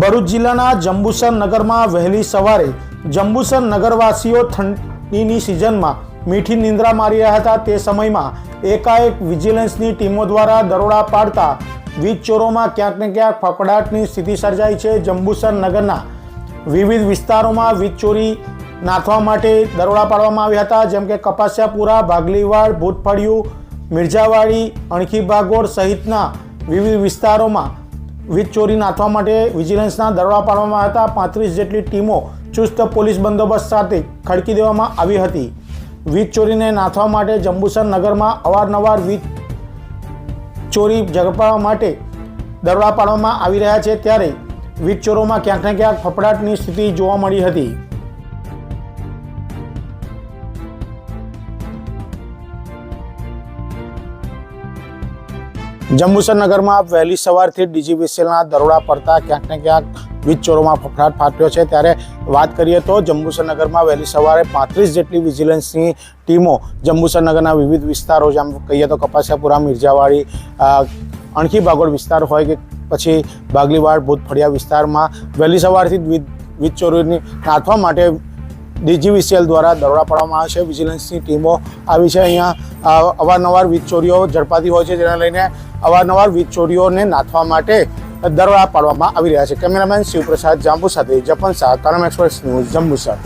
ભરૂચ જિલ્લાના જંબુસર નગરમાં વહેલી સવારે જંબુસર નગરવાસીઓ ઠંડીની સિઝનમાં મીઠી નિંદ્રા મારી રહ્યા હતા. તે સમયમાં એકાએક વિજિલન્સની ટીમો દ્વારા દરોડા પાડતા વીજ ચોરોમાં ક્યાંક ને ક્યાંક ફફડાટની સ્થિતિ સર્જાઈ છે. જંબુસર નગરના વિવિધ વિસ્તારોમાં વીજ ચોરી નાથવા માટે દરોડા પાડવામાં આવ્યા હતા. જેમ કે કપાસિયાપુરા, ભાગલીવાડ, ભૂતફળિયું મિર્જાવાડી અણખી ભાગોળ સહિતના વિવિધ વિસ્તારોમાં વીજ ચોરી નાથવા માટે વિજિલન્સના દરોડા પાડવામાં હતા પાંત્રીસ જેટલી ટીમો ચુસ્ત પોલીસ બંદોબસ્ત સાથે ખડકી દેવામાં આવી હતી. વીજ ચોરીને નાથવા માટે જંબુસર નગરમાં અવારનવાર વીજ ચોરી ઝડપવા માટે દરોડા પાડવામાં આવી રહ્યા છે ત્યારે વીજ ચોરોમાં ક્યાંક ને ક્યાંક ફફડાટની સ્થિતિ જોવા મળી હતી. જંબુસર નગરમાં વહેલી સવારથી ડીજીવીસીએલના દરોડા પડતા ક્યાંક ને ક્યાંક વીજ ચોરોમાં ફફડાટ ફાટ્યો છે. ત્યારે વાત કરીએ તો જંબુસર નગરમાં વહેલી સવારે પાંત્રીસ જેટલી વિજિલન્સની ટીમો જંબુસર નગરના વિવિધ વિસ્તારો, જેમ કહીએ તો કપાસિયાપુરા મિર્જાવાડી અણખી બાગોળ વિસ્તાર હોય કે પછી બાગલીવાડ, ભૂતફળિયા વિસ્તારમાં વહેલી સવારથી વીજ ચોરીની નાથવા માટે ડીજીવીસીએલ દ્વારા દરોડા પાડવામાં આવે છે. વિજિલન્સની ટીમો આવી છે. અહીંયા અવારનવાર વીજ ચોરીઓ ઝડપાતી હોય છે, જેને લઈને અવારનવાર વીજ ચોરીઓને નાથવા માટે દરોડા પાડવામાં આવી રહ્યા છે. કેમેરામેન શિવપ્રસાદ જાંબુ સાથે જપન શાહ તરમ એક્સપ્રેસ ન્યૂઝ જંબુસર.